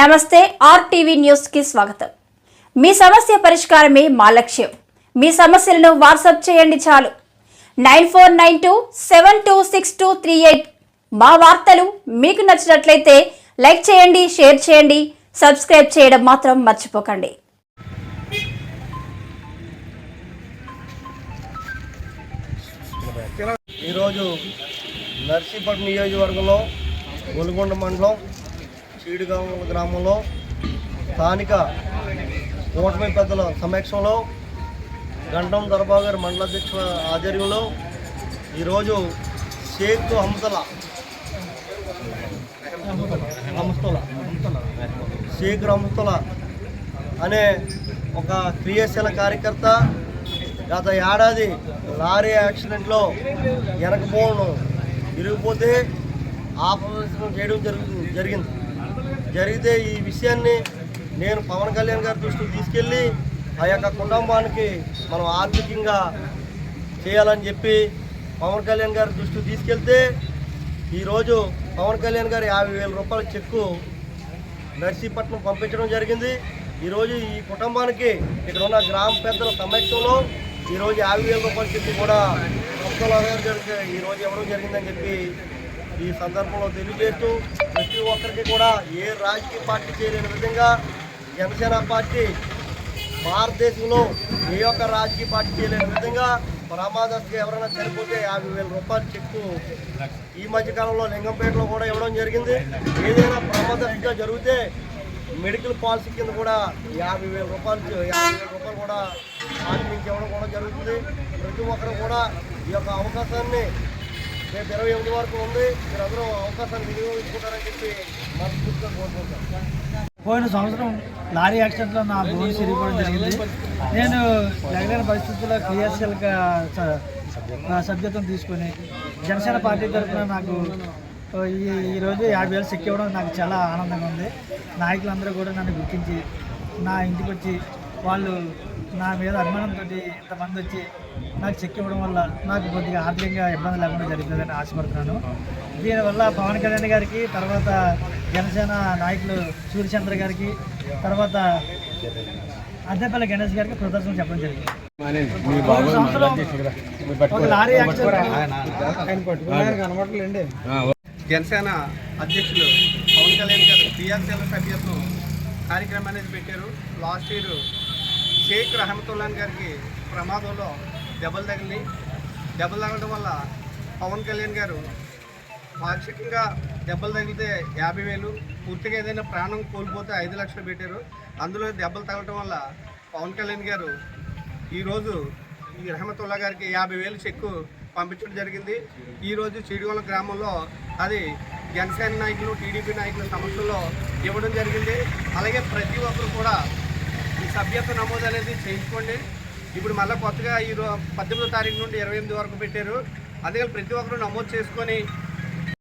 నమస్తే ఆర్టీవీ న్యూస్కి స్వాగతం. మీ సమస్య పరిష్కారమే మా లక్ష్యం. మీ సమస్యలను వాట్సాప్ చేయండి చాలు. Nine four nine two seven two six two three eight మా వార్తలు మీకు నచ్చినట్లయితే లైక్ చేయండి షేర్ చేయండి సబ్స్క్రైబ్ చేయడం మాత్రం మర్చిపోకండి. ఈరోజు నర్సీపట్నం నియోజకవర్గంలో గొలుగొండ మండలం చీడుగామ గ్రామంలో స్థానిక ఓటమి పెద్దల సమక్షంలో గంటం దర్బాబు గారి మండల అధ్యక్షుల ఆధ్వర్యంలో ఈరోజు షేక్ హంసల హంసల షేక్ హంసల అనే ఒక క్రియాశీల కార్యకర్త గత ఏడాది లారీ యాక్సిడెంట్లో వెనకపోవడం విరిగిపోతే ఆపరేషన్ చేయడం జరుగుతుంది జరిగింది. జరిగితే ఈ విషయాన్ని నేను పవన్ కళ్యాణ్ గారి దృష్టికి తీసుకెళ్ళి ఆ యొక్క కుటుంబానికి మనం ఆర్థికంగా చేయాలని చెప్పి పవన్ కళ్యాణ్ గారి దృష్టికి తీసుకెళ్తే ఈరోజు పవన్ కళ్యాణ్ గారు యాభై వేల రూపాయల చెక్కు నర్సీపట్నం పంపించడం జరిగింది. ఈరోజు ఈ కుటుంబానికి ఇక్కడ ఉన్న గ్రామ పెద్దల సమక్షంలో ఈరోజు యాభై వేల రూపాయల చెక్కు కూడా ముక్కలాగా ఈరోజు ఇవ్వడం జరిగిందని చెప్పి ఈ సందర్భంలో తెలియజేస్తూ ప్రతి ఒక్కరికి కూడా ఏ రాజకీయ పార్టీ చేయలేని విధంగా జనసేన పార్టీ భారతదేశంలో ఏ ఒక్క రాజకీయ పార్టీ చేయలేని విధంగా ప్రమాదస్తుగా ఎవరైనా చనిపోతే యాభై వేల రూపాయలు చెక్కు ఈ మధ్య కాలంలో లింగంపేటలో కూడా ఇవ్వడం జరిగింది. ఏదైనా ప్రమాదస్తుగా జరిగితే మెడికల్ పాలసీ కింద కూడా యాభై వేల రూపాయలు యాభై వేల రూపాయలు కూడా పార్టీ ఇవ్వడం కూడా జరుగుతుంది. ప్రతి ఒక్కరు కూడా ఈ యొక్క అవకాశాన్ని రేపు ఇరవై ఎనిమిది వరకు ఉంది. మీరందరూ అవకాశాన్ని వినియోగించుకుంటారని చెప్పి మనస్ఫూర్తిగా కోరుకుంటాం పోయిన సంవత్సరం లారీ యాక్సిడెంట్లో నా బోన్ సిరిగిపోవడం జరిగింది. నేను జగన్ పరిస్థితుల్లో క్రియాశీలక సభ్యత్వం తీసుకొని జనసేన పార్టీ తరఫున నాకు ఈ ఈరోజు యాభై వేలు చెక్ ఇవ్వడం నాకు చాలా ఆనందంగా ఉంది. నాయకులందరూ కూడా నన్ను గుర్తించి నా ఇంటికి వచ్చి వాళ్ళు నా మీద అభిమానంతో ఇంతమంది వచ్చి నాకు చెక్ ఇవ్వడం వల్ల నాకు కొద్దిగా ఆర్థికంగా ఇబ్బంది లేకుండా జరుగుతుందని ఆశపడుతున్నాను. దీనివల్ల పవన్ కళ్యాణ్ గారికి తర్వాత జనసేన నాయకులు సూర్యచంద్ర గారికి తర్వాత అద్దెపల్లి గణేష్ గారికి ప్రదర్శన చెప్పడం జరిగింది. జనసేన అధ్యక్షులు పవన్ కళ్యాణ్ గారు క్రియాశీల సభ్యత్వం కార్యక్రమం అనేది పెట్టారు. లాస్ట్ ఇయర్ షేక్ రహమతుల్లాన్ గారికి ప్రమాదంలో దెబ్బలు తగిలి దెబ్బలు తగలడం వల్ల పవన్ కళ్యాణ్ గారు పాక్షికంగా దెబ్బలు తగిలితే యాభై వేలు పూర్తిగా ఏదైనా ప్రాణం కోల్పోతే ఐదు లక్షలు పెట్టారు. అందులో దెబ్బలు తగలటం వల్ల పవన్ కళ్యాణ్ గారు ఈరోజు ఈ రహమతుల్లా గారికి యాభై వేలు చెక్కు పంపించడం జరిగింది. ఈరోజు చీడిగొల గ్రామంలో అది జనసేన నాయకులు టీడీపీ నాయకుల సమస్యలో ఇవ్వడం జరిగింది. అలాగే ప్రతి ఒక్కరు కూడా సభ్యత్వ నమోదు అనేది చేయించుకోండి. ఇప్పుడు మళ్ళీ కొత్తగా ఈ పద్దెనిమిదో తారీఖు నుండి ఇరవై ఎనిమిది వరకు పెట్టారు. అందుకని ప్రతి ఒక్కరు నమోదు చేసుకొని